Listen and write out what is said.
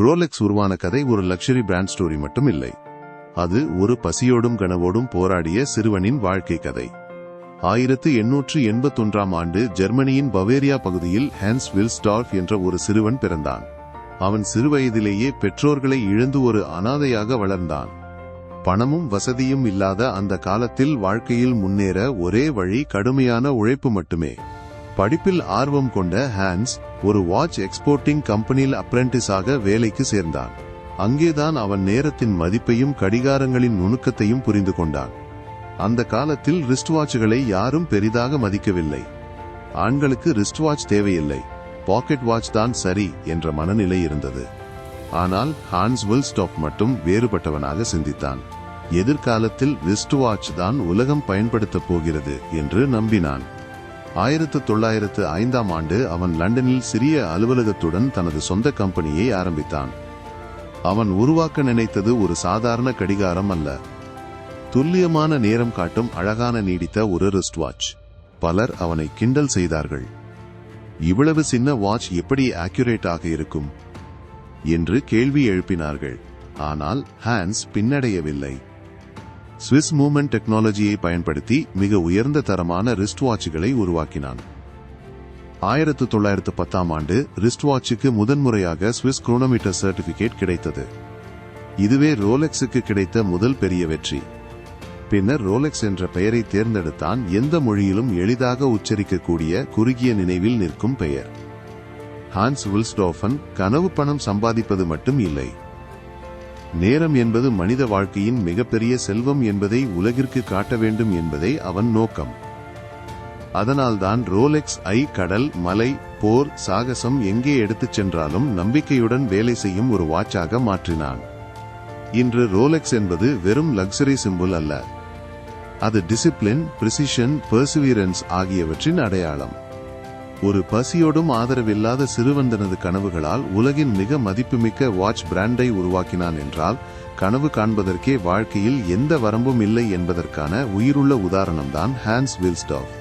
Rolex உருவான கதை ஒரு லக்ஷரி பிராண்ட் ஸ்டோரி மட்டும் இல்லை. அது ஒரு பசியோடும் கனவோடும் போராடிய சிறுவனின் வாழ்க்கை கதை. ஆயிரத்து எண்ணூற்று எண்பத்தொன்றாம் ஆண்டு ஜெர்மனியின் பவேரியா பகுதியில் ஹான்ஸ் வில்ஸ்டார்ஃப் என்ற ஒரு சிறுவன் பிறந்தான். அவன் சிறுவயதிலேயே பெற்றோர்களை இழந்து ஒரு அனாதையாக வளர்ந்தான். பணமும் வசதியும் இல்லாத அந்த காலத்தில் வாழ்க்கையில் முன்னேற ஒரே வழி கடுமையான உழைப்பு மட்டுமே. படிப்பில் ஆர்வம் கொண்ட ஹான்ஸ் ஒரு வாட்ச் எக்ஸ்போர்ட்டிங் கம்பெனியில் அப்ரெண்டிஸாக வேலைக்கு சேர்ந்தான். அங்கேதான் அவன் நேரத்தின் மதிப்பையும் கடிகாரங்களின் நுணுக்கத்தையும் புரிந்து கொண்டான். அந்த காலத்தில் ரிஸ்ட் வாட்சுகளை யாரும் பெரிதாக மதிக்கவில்லை. ஆண்களுக்கு ரிஸ்ட் வாட்ச் தேவையில்லை. பாக்கெட் வாட்ச் தான் சரி என்ற மனநிலை இருந்தது. ஆனால் ஹான்ஸ் வில்ஸ்டாப் மட்டும் வேறுபட்டவனாக சிந்தித்தான். எதிர்காலத்தில் ரிஸ்ட் வாட்ச் தான் உலகம் பயன்படுத்தப் போகிறது என்று நம்பினான். ஆயிரத்து தொள்ளாயிரத்து ஐந்தாம் ஆண்டு அவன் லண்டனில் சிறிய அலுவலகத்துடன் தனது சொந்த கம்பெனியை ஆரம்பித்தான். அவன் உருவாக்க நினைத்தது ஒரு சாதாரண கடிகாரம் அல்ல. துல்லியமான நேரம் காட்டும் அழகான நீடித்த ஒரு ரிஸ்ட் வாட்ச் பலர் அவனை கிண்டல் செய்தார்கள். இவ்வளவு சின்ன வாட்ச் எப்படி ஆக்யூரேட்டாக இருக்கும்? என்று கேள்வி எழுப்பினார்கள். ஆனால் ஹான்ஸ் பின்னடையவில்லை. சுவிஸ் மூமெண்ட் டெக்னாலஜியை பயன்படுத்தி மிக உயர்ந்த தரமான ரிஸ்ட் வாட்சுகளை உருவாக்கினான். ஆயிரத்து தொள்ளாயிரத்து பத்தாம் ஆண்டு ரிஸ்ட் வாட்சுக்கு முதன்முறையாக சுவிஸ் குரோனோமீட்டர் சர்டிபிகேட் கிடைத்தது. இதுவே ரோலெக்ஸுக்கு கிடைத்த முதல் பெரிய வெற்றி. பின்னர் ரோலெக்ஸ் என்ற பெயரை தேர்ந்தெடுத்தான் எந்த மொழியிலும் எளிதாக உச்சரிக்கக்கூடிய குறுகிய நினைவில் நிற்கும் பெயர். ஹான்ஸ் வில்ஸ்டோஃபன் கனவு பணம் சம்பாதிப்பது மட்டும் இல்லை. நேரம் என்பது மனித வாழ்க்கையின் மிகப்பெரிய செல்வம் என்பதை உலகிற்கு காட்ட வேண்டும் என்பதே அவன் நோக்கம். அதனால்தான் ரோலெக்ஸ் ஐ கடல் மலை போர் சாகசம் எங்கே எடுத்துச் சென்றாலும் நம்பிக்கையுடன் வேலை செய்யும் ஒரு வாட்சாக மாற்றினான். இன்று ரோலெக்ஸ் என்பது வெறும் லக்ஸரி சிம்பிள் அல்ல. அது டிசிப்ளின் பிரிசிஷன் பெர்சிவியரன்ஸ் ஆகியவற்றின் அடையாளம். ஒரு பசியோடும் ஆதரவில்லாத சிறுவன் தனது கனவுகளால் உலகின் மிக மதிப்புமிக்க வாட்ச் பிராண்டை உருவாக்கினான் என்றால் கனவு காண்பதற்கே வாழ்க்கையில் எந்த வரம்பும் இல்லை என்பதற்கான உயிருள்ள உதாரணம்தான் ஹான்ஸ் வில்ஸ்டாஃப்